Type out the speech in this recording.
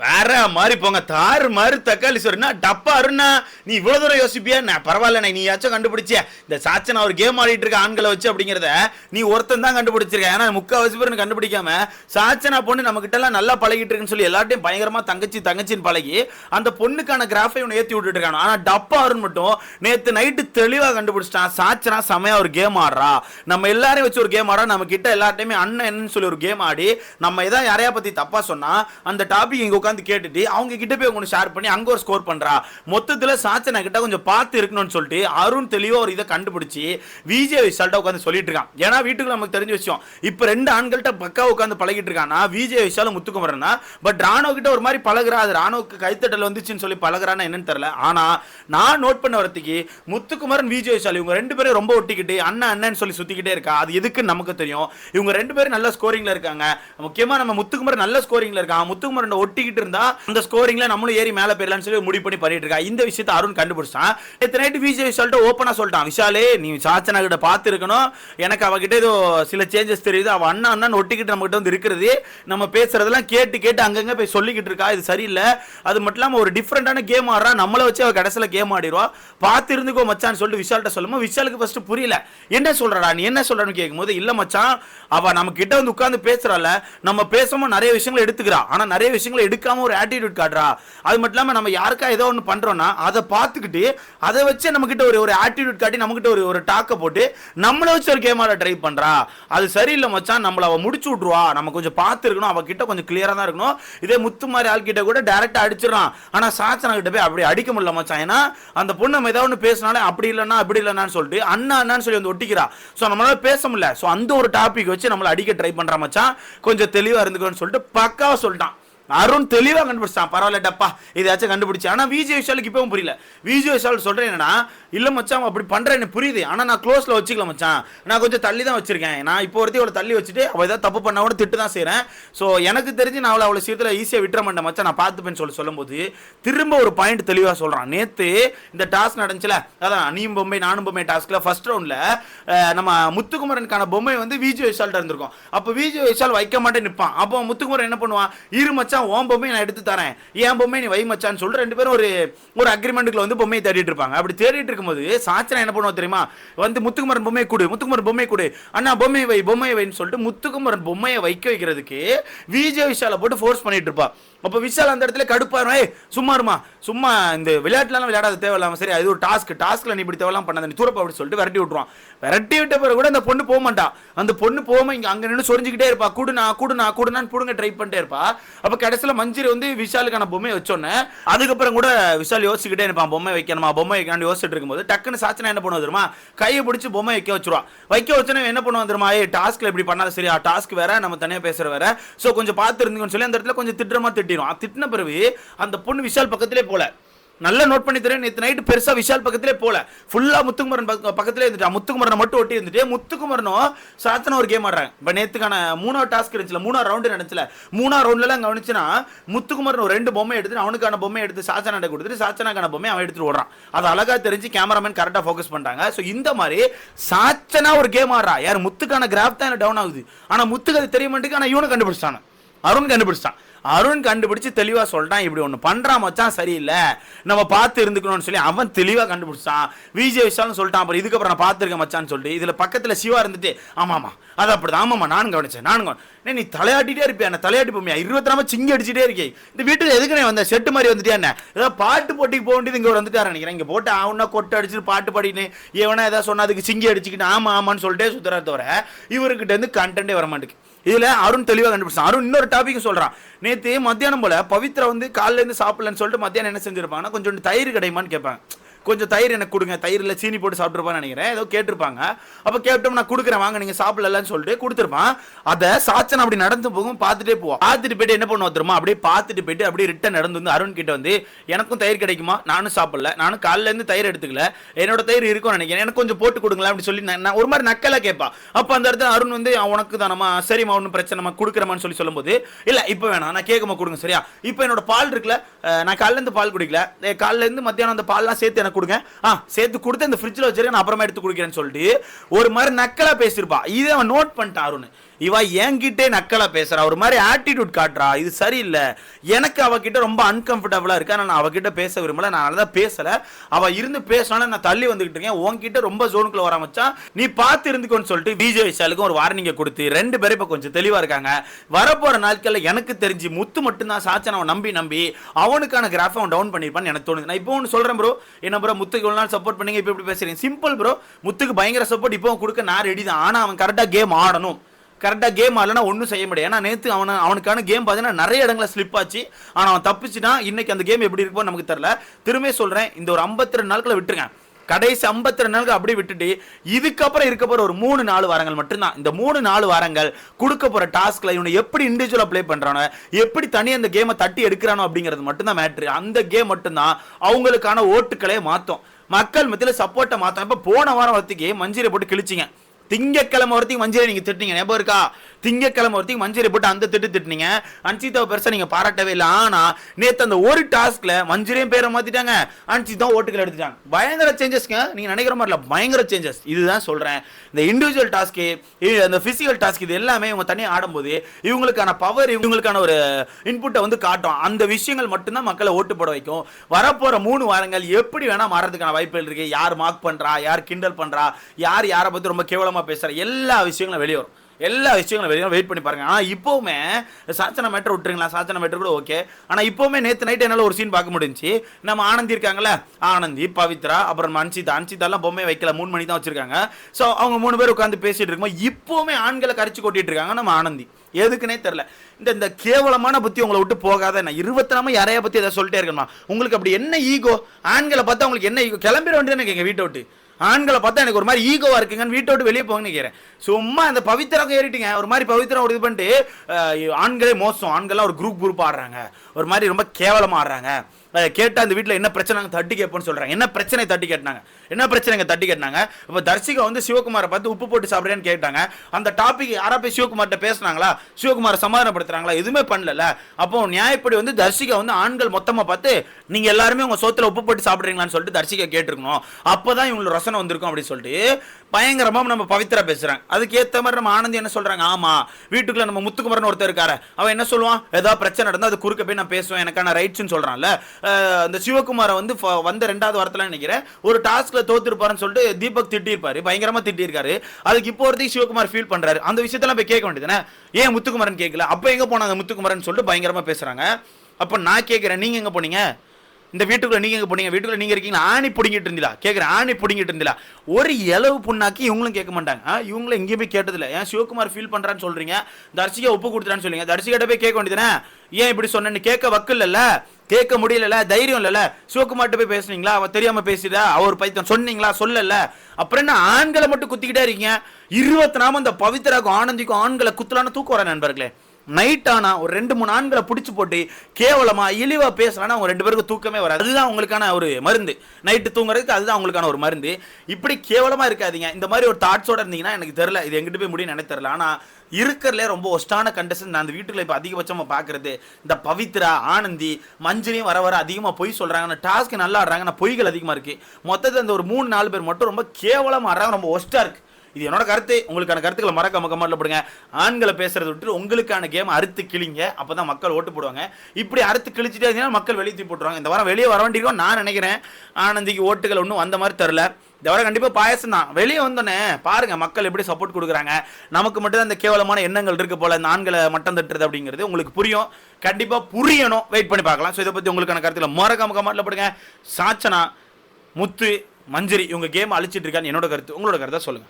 வேற மாறி போங்க தாறு மாறு தக்காளி சொன்னா டப்பா அருணா? நீ இவ்வளவு தூரம் யோசிப்பியா? நான் பரவாயில்ல நீ யாச்சும் கண்டுபிடிச்சிய? இந்த சாச்சன் அவர் கேம் ஆடிட்டு இருக்க ஆண்களை வச்சு அப்படிங்கிறத நீ ஒருத்தன் தான் கண்டுபிடிச்சிருக்க. ஏன்னா முக்கால்வாசி பேர் கண்டுபிடிக்காம சாச்சனா பொண்ணு நம்ம கிட்ட எல்லாம் நல்லா பழகிட்டு இருக்குன்னு சொல்லி எல்லார்ட்டையும் பயங்கரமா தங்கச்சி தங்கச்சின்னு பழகி அந்த பொண்ணுக்கான கிராஃபை இவனை ஏத்தி விட்டுட்டு இருக்கானோ ஆனா டப்பா அருண் மட்டும் நேத்து நைட்டு தெளிவா கண்டுபிடிச்சிட்டான். சாச்சனா செமையா ஒரு கேம் ஆடுறா. நம்ம எல்லாரையும் வச்சு ஒரு கேம் ஆடுறா. நம்ம கிட்ட எல்லார்ட்டையுமே அண்ணன் என்னன்னு சொல்லி ஒரு கேம் ஆடி நம்ம எதாவது யாரையா பத்தி தப்பா சொன்னா அந்த டாபிக் இங்க உட்காந்து கேட்டுட்டு அவங்க கிட்ட போய் உங்களுக்கு ஷேர் பண்ணி அங்கே ஒரு ஸ்கோர் பண்றா. மொத்தத்தில் சாச்சனா கிட்ட கொஞ்சம் பார்த்து இருக்கணும்னு சொல்லிட்டு அருண் தெளிவாக ஒரு இதை கண்டுபிடிச்சி விஜய் விஷால்ட்ட உட்காந்து சொல்லிட்டு இருக்கான். ஏன்னா வீட்டுக்கு நமக்கு தெரிஞ்ச விஷயம் இப்போ ரெண்டு ஆண்கள்ட்ட பக்கா உட்காந்து பழகிட்டு இருக்கானா விஜய் விஷாலும் முத்துக்குமரனா பட் ராணுவ கிட்ட ஒரு மாதிரி பழகுறா. அது ராணுவுக்கு கைத்தட்டல் வந்துச்சுன்னு சொல்லி பழகுறானா என்னன்னு தெரியல. ஆனால் நான் நோட் பண்ண வரத்துக்கு முத்துக்குமரன் விஜய் விஷால் இவங்க ரெண்டு பேரும் ரொம்ப ஒட்டிக்கிட்டு அண்ணன் அண்ணன் சொல்லி சுற்றிக்கிட்டே இருக்கா. அது எதுக்குன்னு நமக்கு தெரியும். இவங்க ரெண்டு பேரும் நல்ல ஸ்கோரிங்கில் இருக்காங்க. முக்கியமாக நம்ம முத்துக்குமரன் நல்ல ஸ்கோரிங்கில் இருக்கான். முத்துக்குமரன் ஒட்டிக்கிட்டு இருந்தால் அந்த ஸ்கோரிங்ல நம்மளும் ஏறி மேலே போயிடலாம்னு சொல்லி முடிவு பண்ணி பண்ணிட்டு இருக்கா. இந்த விஷயத்தை அருண் கண்டுபிடிச்சான். நேற்று நைட்டு விஜய் விஷால்ட்ட ஓப்பனாக சொல்லிட்டான். விஷாலே நீ சாச்சனா கிட்ட பார்த்து இருக்கணும் எனக்கு அவகிட்ட ஏதோ சில சேஞ்சஸ் தெரியுது. அவன் அண்ணா அண்ணன் ஒட்டிக்கிட்டு நம்மகிட்ட வந்து இருக்கிறது. நம்ம பேசுறதெல்லாம் கேட்டு கேட்டு அங்கங்க போய் சொல்லிக்கிட்டு இருக்கா. இது சரியில்லை. அது மட்டும் இல்லாமல் ஒரு டிஃப்ரெண்டான கேம் ஆடுறா. நம்மளை வச்சு அவ கடைசியில் கேம் ஆடிடுவா. பார்த்து இருந்துக்கோ மச்சான்னு சொல்லிட்டு விஷால்ட்ட சொல்லும்போது விஷாலுக்கு ஃபர்ஸ்ட் புரியல. என்ன சொல்கிறடா நீ என்ன சொல்றன்னு கேட்கும்போது இல்ல மச்சான் அவ நம்ம கிட்ட வந்து உட்காந்து பேசுறால. நம்ம பேசும்போது நிறைய விஷயங்களை எடுத்துக்கிறா. ஆனா நிறைய விஷயங்களை எடுக்காம ஒரு ஆட்டிடியூட் காட்டுறா. அது மட்டும் இல்லாம நம்ம யாருக்கா ஏதோ ஒன்று பண்றோம்னா அதை பார்த்துக்கிட்டு அதை வச்சு நம்ம கிட்ட ஒரு ஒரு ஆட்டிடியூட் காட்டி நம்ம கிட்ட ஒரு ஒரு டாக்கை போட்டு நம்மள வச்சு ஒரு கேம் ட்ரை பண்றா. அது சரியில்லை மச்சான் நம்மள அவ முடிச்சு விட்ருவா நம்ம கொஞ்சம் பார்த்து இருக்கணும் அவ கிட்ட கொஞ்சம் கிளியரா தான் இருக்கணும். இதே முத்து மாதிரி ஆள் கிட்ட கூட டேரெக்டாக அடிச்சிடறான். ஆனா சாச்சனா கிட்ட போய் அப்படி அடிக்க முடியல மச்சான். ஏன்னா அந்த பொண்ணு நம்ம ஏதாவது ஒன்று பேசினாலே அப்படி இல்லைன்னா அப்படி இல்லைன்னு சொல்லிட்டு அண்ணா அண்ணான்னு சொல்லி வந்து ஒட்டிக்கிறா. ஸோ நம்மளால பேச முடியல. ஸோ அந்த ஒரு டாபிக் வச்சு நம்மளை அடிக்க ட்ரை பண்றா மச்சான். கொஞ்சம் தெளிவா இருந்துக்கணும்னு சொல்லிட்டு பக்காவா சொல்லிட்டான். அருண் தெளிவாக கண்டுபிடிச்சான் பரவாயில்ல டப்பா இதாச்சும் கண்டுபிடிச்சி. ஆனால் விஜய் விஷாலுக்கு இப்பவும் புரியல. விஜய் விஷால் சொல்கிறேன் என்னன்னா இல்லை மச்சான் அப்படி பண்ணுறேன் எனக்கு புரியுது. ஆனால் நான் க்ளோஸில் வச்சுக்கல மச்சான். நான் கொஞ்சம் தள்ளி தான் வச்சிருக்கேன். நான் இப்போ ஒருத்தி அவளை தள்ளி வச்சுட்டு அவள் ஏதாவது தப்பு பண்ண கூட திட்டு தான் செய்கிறேன் ஸோ எனக்கு தெரிஞ்சு நான் அவளை அவ்வளோ சீக்கிரத்தில் ஈஸியாக விட்டுற மாட்டேன் மச்சான். நான் பார்த்துப்பேன்னு சொல்லி சொல்லும்போது திரும்ப ஒரு பாயிண்ட் தெளிவாக சொல்கிறான் நேற்று இந்த டாஸ்க் நடந்துச்சுல அதான் நீயும் பொம்மை நானும் பொம்மை டாஸ்கில் ஃபர்ஸ்ட் ரவுண்டில் நம்ம முத்துக்குமரனுக்கான பொம்மை வந்து விஜய் விஷால்கிட்ட இருந்திருக்கும். அப்போ விஜய் விஷால் வைக்க மாட்டேன் நிற்பான் அப்போ முத்துக்குமரன் என்ன பண்ணுவான்? இரு மச்சான் உன் பொம்மையை நான் எடுத்து தரேன். ஏன் பொம்மை நீ வை மச்சான்னு சொல்லிட்டு ரெண்டு பேரும் ஒரு ஒரு அக்ரிமெண்ட்டுக்குள்ள வந்து பொம்மையை தேடிட்டு இருப்பாங்க. அப்படி தேடிட்டு இருக்கும்போது சாச்சனா என்ன பண்ணுவோம் தெரியுமா? வந்து முத்துக்குமரன் பொம்மையை கொடு முத்துக்குமரன் பொம்மையை கொடு. அண்ணா பொம்மை வை பொம்மையை வைன்னு சொல்லிட்டு முத்துக்குமரன் பொம்மையை வைக்க வைக்கிறதுக்கு விஜய் விஷால போட்டு ஃபோர்ஸ் பண்ணிட்டு இருப்பா. அப்போ விஷால் அந்த இடத்துல கடுப்பாரு ஏ சும்மா இருமா. சும்மா இந்த விளையாட்டுலாம் விளையாடாத தேவையில்லாம சரி அது ஒரு டாஸ்க் டாஸ்க்ல நீ இப்படி தேவையில்லாம் பண்ணாத நீ தூரப்பா அப்படின்னு சொல்லிட்டு விரட்டி விட்டுருவான். விரட்டி விட்ட பிறகு கூட அந்த பொண்ணு போக மாட்டா. அந்த பொண்ணு போகாம இங்க அங்க நின்று சொரிஞ்சுக்கிட்டே இருப்பா. கூடுனா கூடுனா குடுனான்னு புடுங்க ட்ரை பண்ணிட்டே இருப்பா. அப்ப கடைசியில மஞ்சிரி வந்து விஷாலுக்கான பொம்மையை வச்சோன்னே அதுக்கப்புறம் கூட விஷால் யோசிச்சுக்கிட்டே இருப்பான். பொம்மை வைக்கணுமா பொம்மை வைக்கணும்னு யோசிச்சுட்டு இருக்கும்போது டக்குன்னு சாச்சனா என்ன பண்ணுவோம் தெரியுமா? கையை பிடிச்சி பொம்மை வைக்க வச்சிருவான் வைக்க வச்சோன்னே என்ன பண்ணுவோம் தெரியுமா? ஏ டாஸ்க்ல இப்படி பண்ணாத சரியா? டாஸ்க் வேற நம்ம தனியா பேசுற வேற. சோ கொஞ்சம் பார்த்து இருந்துங்கன்னு சொல்லி அந்த இடத்துல கொஞ்சம் திட்டுறமா திட்டிடும் திட்டின பிறகு அந்த பொண்ணு விஷால் பக்கத்திலே போல. நல்லா நோட் பண்ணி தரேன். நேற்று நைட்டு பெருசா விஷால் பக்கத்திலே போல. ஃபுல்லா முத்துக்குமரன் பக்க- பக்கத்திலே இருந்துட்டா. முத்துக்குமரனை மட்டும் ஒட்டி இருந்துட்டு முத்துக்குமரனும் சாத்தன ஒரு கேம் ஆடுறாங்க. இப்போ நேத்துக்கான மூணாவது டாஸ்க் இருந்துச்சுல மூணாவது ரவுண்டு நடந்துச்சுல. மூணாவது ரவுண்ட்ல கவனிச்சுன்னா முத்துக்குமரன் ஒரு ரெண்டு பொம்மை எடுத்து அவனுக்கான பொம்மை எடுத்து சாச்சனாட்ட கொடுத்துட்டு சாச்சனாக்கான பொம்மை அவன் எடுத்துட்டு ஓடுறான். அது அழகா தெரிஞ்சு கேமராமேன் கரெக்டாக ஃபோக்கஸ் பண்ணுறாங்க ஸோ இந்த மாதிரி சாச்சனா ஒரு கேம் ஆடுறா. யார் முத்துக்கான கிராஃப் தான் டவுன் ஆகுது. ஆனால் முத்துக்கு அது தெரிய மாட்டேங்குது. ஆனால் இவனு கண்டுபிடிச்சான் அருண் கண்டுபிடிச்சான் அருண் கண்டுபிடிச்சு தெளிவாக சொல்லிட்டான் இப்படி ஒன்று பண்ணுறான் மச்சான் சரியில்லை. நம்ம பார்த்து இருந்துக்கணும்னு சொல்லி அவன் தெளிவாக கண்டுபிடிச்சான். விஜய் விஷால்னு சொல்லிட்டான் அப்புறம் இதுக்கப்புறம் நான் பார்த்துருக்கேன் மச்சான்னு சொல்லிட்டு இதில் பக்கத்தில் சிவா இருந்துட்டு ஆமாம்மா அது அப்படிதான் ஆமாமா நானும் கவனிச்சேன் நானும் நீ தலையாட்டிட்டே இருப்பியா என்ன தலையாட்டி போமியா இருபத்தி நாம சிங்கி அடிச்சுட்டே இருக்கே இந்த வீட்டில் எதுக்கு நான் வந்தேன் செட்டு மாதிரி வந்துட்டியா என்ன? ஏதாவது பாட்டு போட்டிக்கு போக வேண்டியது இங்கே வந்துட்டாரு நினைக்கிறேன். இங்கே போட்டு அவனா கொட்டை அடிச்சுட்டு பாட்டு பாடின்னு எவனா ஏதாவது சொன்னா அதுக்கு சிங்கி அடிச்சுக்கிட்டு ஆமாம் ஆமான்னு சொல்லிட்டே சுத்துறா தவிர இவர்கிட்ட இருந்து கண்டென்ட்டே வர மாட்டேங்குது இதுல அருண் தெளிவாக கண்டுபிடிச்சான். அருண் இன்னொரு டாபிக் சொல்றான். நேற்று மத்தியானம் போல பவித்ரா வந்து காலைல இருந்து சாப்பிடலன்னு சொல்லிட்டு மத்தியானம் என்ன செஞ்சுருப்பாங்கன்னா கொஞ்சம் தயிர் கிடைமான்னு கேட்பாங்க. கொஞ்சம் தயிர் எனக்கு கொடுங்க. தயிரில் சீனி போட்டு சாப்பிட்ருப்பான்னு நினைக்கிறேன். ஏதோ கேட்டிருப்பாங்க. அப்போ கேட்டோம் நான் கொடுக்குறேன் வாங்க நீங்கள் சாப்பிடலன்னு சொல்லிட்டு கொடுத்துருப்பான். அதை சாச்சன் அப்படி நடந்து போகும் பார்த்துட்டே போவோம் பார்த்துட்டு போயிட்டு என்ன பண்ணுவோம் தெரியுமா? அப்படியே பார்த்துட்டு போயிட்டு அப்படியே ரிட்டன் நடந்து வந்து அருண் கிட்ட வந்து எனக்கும் தயிர் கிடைக்குமா? நானும் சாப்பிடல. நானும் காலைலேருந்து தயிர் எடுத்துக்கல. என்னோட தயிர் இருக்கும்னு நினைக்கிறேன். எனக்கு கொஞ்சம் போட்டு கொடுங்களேன். அப்படின்னு சொல்லி நான் ஒரு மாதிரி நக்கலாக கேட்பா அப்போ அந்த இடத்துல அருண் வந்து "அவன் உனக்கு தானம்மா சரிம்மா ஒன்றும் பிரச்சனை நம்ம கொடுக்குறமான்னு சொல்லி சொல்லும்போது இல்லை இப்போ வேணாம். நான் கேட்கமா கொடுங்க சரியா? இப்போ என்னோட பால் இருக்குல்ல நான் காலைல பால் குடிக்கல. ஏ, மத்தியானம் அந்த பால்லாம் சேர்த்து எனக்கு கொடுங்க. ஆ சேர்த்து கொடுத்து இந்த ஃப்ரிட்ஜில் வச்சிருக்கேன் நான் அப்புறமா எடுத்து கொடுக்குறேன்னு சொல்லிட்டு ஒரு மாதிரி நக்கலா பேசியிருப்பா. இதை அவன் நோட் பண்ணிட்டான் அருண். இவா என்கிட்டே நக்கலா பேசுறா. ஒரு மாதிரி ஆட்டிடியூட் காட்டுறா. இது சரியில்லை. எனக்கு அவகிட்ட ரொம்ப அன்கம்ஃபர்டபுளா இருக்கா. நான் அவகிட்ட பேச விரும்பல. நான் அதனால பேசல. அவ இருந்து பேசினாலும் நான் தள்ளி வந்துகிட்டு இருக்கேன். உன்கிட்ட ரொம்ப ஜோனுக்குள்ள வர மச்சான் நீ பார்த்து இருந்துக்கோன்னு சொல்லிட்டு பிஜே விஷாலுக்கும் ஒரு வார்னிங்கை கொடுத்து ரெண்டு பேரும் இப்போ கொஞ்சம் தெளிவா இருக்காங்க. வரப்போற நாட்கள்ல எனக்கு தெரிஞ்சு முத்து மட்டும்தான் சாச்சன் நம்பி நம்பி அவனுக்கான கிராஃபை அவன் டவுன் பண்ணிருப்பான்னு எனக்கு தோணுது. நான் இப்போ ஒன்று சொல்றேன் ப்ரோ என்ன ப்ரோ முத்துக்கு இவ்வளவு நாள் சப்போர்ட் பண்ணீங்க. இப்போ இப்படி பேசுறீங்க? சிம்பிள் ப்ரோ முத்துக்கு பயங்கர சப்போர்ட் இப்போ கொடுக்க நான் ரெடி தான். ஆனா அவன் கரெக்டாக கேம் ஆடணும். கரெக்டாக கேம் ஆடலனா ஒன்றும் செய்ய முடியாது. ஏன்னா நேற்று அவனை அவனுக்கான கேம் பார்த்தீங்கன்னா நிறைய இடங்களில் ஸ்லிப் ஆச்சு. ஆனால் அவன் தப்பிச்சுட்டான். இன்னைக்கு அந்த கேம் எப்படி இருக்குமோ நமக்கு தெரில திரும்ப சொல்கிறேன் இந்த ஒரு 52 ரெண்டு நாட்களை விட்டுருங்க. கடைசி 52 ரெண்டு நாளுக்கு அப்படியே விட்டுட்டு இதுக்கப்புறம் இருக்க போகிற ஒரு மூணு நாலு வாரங்கள் மட்டும்தான். இந்த மூணு நாலு வாரங்கள் கொடுக்க போகிற டாஸ்கில் இவனை எப்படி இண்டிவிஜுவலாக ப்ளே பண்ணுறானோ எப்படி தனியாக அந்த கேமை தட்டி எடுக்கிறானோ அப்படிங்கிறது மட்டும்தான் மேட்ரு அந்த கேம் மட்டும்தான் அவங்களுக்கான ஓட்டுக்களே மாற்றும் மக்கள் மத்தியில் சப்போர்ட்டை மாற்றும் இப்போ போன வாரம் வரத்துக்கு மஞ்சீரை போட்டு கிழிச்சிங்க. திங்கக்கிழமை வரைக்கும் மஞ்சள் நீங்க திட்டீங்க ஞாபகம் இருக்கா? திங்கக்கிழமை வரத்தையும் மஞ்சரி போட்டு அந்த திட்டு திட்டினீங்க. அன்சிதாவை பெருசாக நீங்கள் பாராட்டவே இல்லை. ஆனால் நேற்று அந்த ஒரு டாஸ்கில் மஞ்சளையும் பேரை மாற்றிட்டாங்க அன்சிதா ஓட்டுகள் எடுத்துட்டாங்க. பயங்கர சேஞ்சஸ்ங்க நீங்கள் நினைக்கிற மாதிரி இல்லை. பயங்கர சேஞ்சஸ் இதுதான் சொல்கிறேன் இந்த இண்டிவிஜுவல் டாஸ்க்கு அந்த ஃபிசிக்கல் டாஸ்க் இது எல்லாமே இவங்க தனியாக ஆடும்போது இவங்களுக்கான பவர் இவங்களுக்கான ஒரு இன்புட்டை வந்து காட்டும். அந்த விஷயங்கள் மட்டும்தான் மக்களை ஓட்டு போட வைக்கும். வரப்போகிற மூணு வாரங்கள் எப்படி வேணால் மாறதுக்கான வாய்ப்புகள் இருக்குது யார் மார்க் பண்ணுறா யார் கிண்டல் பண்ணுறா யார் யாரை பற்றி ரொம்ப கேவலமாக பேசுகிறா எல்லா விஷயங்களும் வெளியே வரும். எல்லா விஷயங்களும் வெளியே வெயிட் பண்ணி பாருங்க. ஆனால் இப்போவுமே சாச்சன மேட்டர் விட்டுருங்களா சாச்சன மேட்டர் கூட ஓகே ஆனால் இப்போவுமே நேற்று நைட் என்னால் ஒரு சீன் பார்க்க முடிஞ்சுச்சு. நம்ம ஆனந்தி இருக்காங்கல்ல? ஆனந்தி பவித்ரா அப்புறம் அன்சிதா அன்சிதாலாம் பொம்மை வைக்கல. மூணு மணி தான் வச்சிருக்காங்க. ஸோ அவங்க மூணு பேர் உட்காந்து பேசிட்டு இருக்கும்போது இப்போவுமே ஆண்களை கரிச்சு கொட்டிட்டு இருக்காங்க நம்ம ஆனந்தி. எதுக்குன்னே தெரில இந்த இந்த கேவலமான புத்தி உங்களை விட்டு போகாத. நான் இருபத்தி நாம யாரையா பத்தி எதாவது சொல்லிட்டே இருக்கணுமா? உங்களுக்கு அப்படி என்ன ஈகோ ஆண்களை பார்த்தா உங்களுக்கு என்ன ஈகோ கிளம்பிட வேண்டியது எங்க வீட்டை விட்டு. ஆண்களை பார்த்தா எனக்கு ஒரு மாதிரி ஈகோவாக இருக்குங்கன்னு வீட்டை விட்டு வெளியே போங்கன்னு நினைக்கிறேன். சும்மா அந்த பவித்திரம் ஏறிட்டீங்க. ஒரு மாதிரி பவித்ரா ஒரு இது பண்ணிட்டு ஆண்களே மோசம். ஆண்கள்லாம் ஒரு குரூப் குரூப் ஆடுறாங்க. ஒரு மாதிரி ரொம்ப கேவலமாக ஆடுறாங்க. கேட்டால் அந்த வீட்டில் என்ன பிரச்சனை தட்டி கேட்போன்னு சொல்கிறாங்க என்ன பிரச்சனை தட்டி கேட்டாங்க? என்ன பிரச்சனைங்க தட்டி கேட்டாங்க? இப்போ தர்சிகா வந்து சிவகுமாரை பார்த்து உப்பு போட்டு சாப்பிட்றேன்னு கேட்டாங்க. அந்த டாபிக் யாரா போய் சிவகுமார்கிட்ட பேசுனாங்களா? சிவகுமாரை சமாதானப்படுத்துறாங்களா? எதுவுமே பண்ணல அப்போ நியாயப்படி வந்து தர்சிகா வந்து ஆண்கள் மொத்தமாக பார்த்து நீங்கள் எல்லாருமே உங்கள் சோத்துல உப்பு போட்டு சாப்பிட்றீங்களான்னு சொல்லிட்டு தர்சிகா கேட்டிருக்கணும். அப்பதான் இவங்களுக்கு ரசனை வந்திருக்கும் அப்படின்னு சொல்லிட்டு பயங்கரமாக நம்ம பவித்ரா பேசுகிறாங்க அதுக்கேற்ற மாதிரி நம்ம ஆனந்தி என்ன சொல்கிறாங்க ஆமாம் வீட்டுக்குள்ளே நம்ம முத்துக்குமரன் ஒருத்தர் இருக்காரு. அவன் என்ன சொல்லுவான்? ஏதாவது பிரச்சனை நடந்தால் அது குறுக்க போய் நான் பேசுவேன். எனக்கான ரைட்ஸ்னு சொல்கிறான்ல அந்த சிவகுமாரை வந்து ஃப- வந்த ரெண்டாவது வாரத்தில் நினைக்கிறேன். ஒரு டாஸ்க்ல தோத்துருப்பாருன்னு சொல்லிட்டு தீபக் திட்டிருப்பாரு. பயங்கரமா திட்டிருக்காரு. அதுக்கு இப்போ ஒருத்தையும் சிவகுமார் ஃபீல் பண்றாரு. அந்த விஷயத்தெல்லாம் போய் கேட்க வேண்டியதுனே ஏன் முத்துக்குமரன் கேட்கல? அப்போ எங்க போனாங்க முத்துக்குமரன் சொல்லிட்டு பயங்கரமா பேசுறாங்க. அப்போ நான் கேட்குறேன் நீங்க எங்க போனீங்க? இந்த வீட்டுக்குள்ள நீங்க எங்க போனீங்க? வீட்டுக்குள்ள நீங்க இருக்கீங்க ஆணி பிடிங்கிட்டு இருந்தீங்களா கேட்குறேன் ஆணி பிடிங்கிட்டு இருந்தீங்களா ஒரு இலவு புண்ணாக்கி இவங்களும் கேட்க மாட்டாங்க. இவங்களும் எங்கேயும் போய் கேட்டதில்ல. ஏன் சிவகுமார் ஃபீல் பண்றான்னு சொல்றீங்க? தர்சிகா உப்பு கொடுத்துறான்னு சொல்றீங்க. தர்சிகிட்ட போய் கேட்க வேண்டியதுனே ஏன் இப்படி சொன்னேன்னு கேட்க வக்கு இல்லைல்ல கேட்க முடியலல்ல தைரியம் இல்லைல்ல சிவகுமார்ட்ட போய் பேசுனீங்களா? அவ தெரியாம பேசிட்டா அவர் பைத்தம் சொன்னீங்களா? சொல்லல. அப்புறம் என்ன ஆண்களை மட்டும் குத்திக்கிட்டே இருக்கீங்க? இருபத்தி நாம இந்த பவித்ராக்கும் ஆனந்திக்கும் ஆண்களை குத்தலான்னு தூக்க வர நண்பர்களே. நைட் ஆனால் ஒரு ரெண்டு மூணு ஆண்களை பிடிச்சி போட்டு கேவலமாக இழிவாக பேசலாம்னா அவங்க ரெண்டு பேருக்கு தூக்கமே வராது. அதுதான் உங்களுக்கான ஒரு மருந்து. நைட்டு தூங்குறதுக்கு அதுதான் அவங்களுக்கான ஒரு மருந்து. இப்படி கேவலமாக இருக்காதீங்க. இந்த மாதிரி ஒரு தாட்ஸோட இருந்தீங்கன்னா எனக்கு தெரில இது எங்கிட்ட போய் முடியும் எனக்கு ஆனால் ஆனா இருக்கிறதுல ரொம்ப ஒஸ்டான கண்டிஷன் நான் அந்த வீட்டில் இப்போ அதிகபட்சமாக பார்க்குறது இந்த பவித்ரா ஆனந்தி மஞ்சளியும் வர வர அதிகமாக பொய் சொல்கிறாங்க டாஸ்க் நல்லா ஆடுறாங்க. ஆனால் பொய்கள் அதிகமாக இருக்குது மொத்தத்தில் இந்த ஒரு மூணு நாலு பேர் மட்டும் ரொம்ப கேவலமாக ஆடுறாங்க. ரொம்ப ஒஸ்ட்டாக இருக்குது இது என்னோட கருத்து. உங்களுக்கான கருத்துக்களை மறக்காம கமெண்ட்ல போடுங்க. ஆண்களை பேசுறதை விட்டு உங்களுக்கான கேம் அறுத்து கிழிங்க. அப்பதான் மக்கள் ஓட்டு போடுவாங்க. இப்படி அறுத்து கிழிச்சிட்டே இருந்தீங்கன்னா மக்கள் வெளியே தூக்கி போட்டுருவாங்க. இந்த வாரம் வெளியே வர வேண்டியிருக்கோம் நான் நினைக்கிறேன். ஆனந்திக்கு ஓட்டுகள் ஒன்றும் வந்த மாதிரி தெரில இந்த வாரம் கண்டிப்பாக பாயசம் தான். வெளியே வந்தோடனே பாருங்க மக்கள் எப்படி சப்போர்ட் கொடுக்குறாங்க. நமக்கு மட்டும்தான் இந்த கேவலமான எண்ணங்கள் இருக்கு போல இந்த ஆண்களை மட்டம் தட்டுறது அப்படிங்கிறது உங்களுக்கு புரியும். கண்டிப்பாக புரியணும். வெயிட் பண்ணி பார்க்கலாம். ஸோ இதை பற்றி உங்களுக்கான கருத்தில் மறக்காம கமெண்ட்ல போடுங்க. சாச்சனா முத்து மஞ்சரி இவங்க கேம் அழிச்சிட்டு இருக்கான்னு என்னோட கருத்து. உங்களோட கருத்தை சொல்லுங்க.